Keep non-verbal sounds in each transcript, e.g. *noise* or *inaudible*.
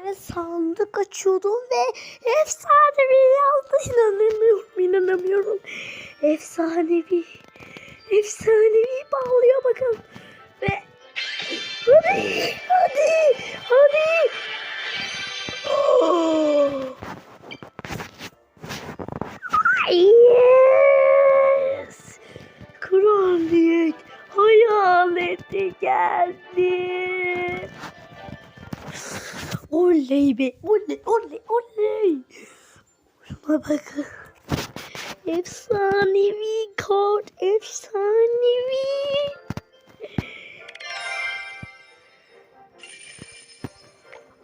eve sandık açıyordum ve efsanevi yazdı. İnanamıyorum, inanamıyorum. Efsanevi, efsanevi bağlıyor bakın. Ve hadi, hadi, hadi. Oh. *gasps* Yes! Kraliyet hayaleti geldi. Oley be, oley, oley, oley. Şuna bakın. Efsanevi kart, efsanevi.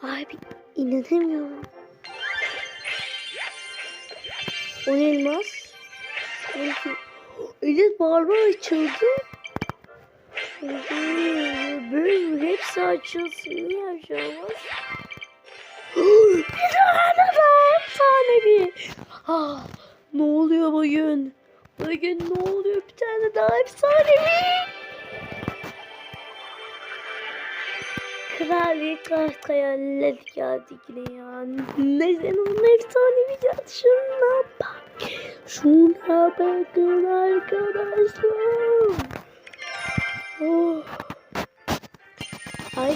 Abi inanamıyorum. O elmas? Elif barba açıldı. Böyle hepsi açılsın. Niye açılmaz? Efsanevi. Ah, ne oluyor bugün? Bugün ne oluyor? Bir tane daha efsanevi. Kraliyet kart hayaller geldi yine ya. Neden onun efsanevi geldi? Şuna bak. Şuna bakın arkadaşlar. Oh. Ay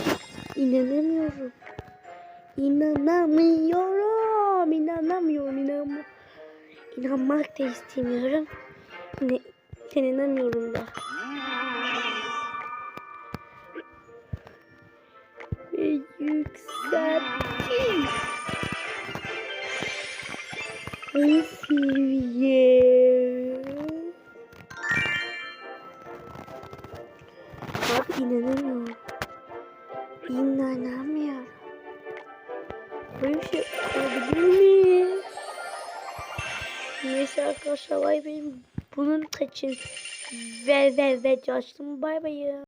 inanamıyorum. İnanamıyorum. İnanamıyorum. İnanma. İnanmak da istemiyorum. Ne, sen inanmıyorum da. Ve yükselttim. En seviye. Abi inanamıyorum. İnanamıyorum. Böyle bir şey olabilir mi? Neyse arkadaşlar bay bay. Bunun kaçın. Ve ve ve açtım bay bay.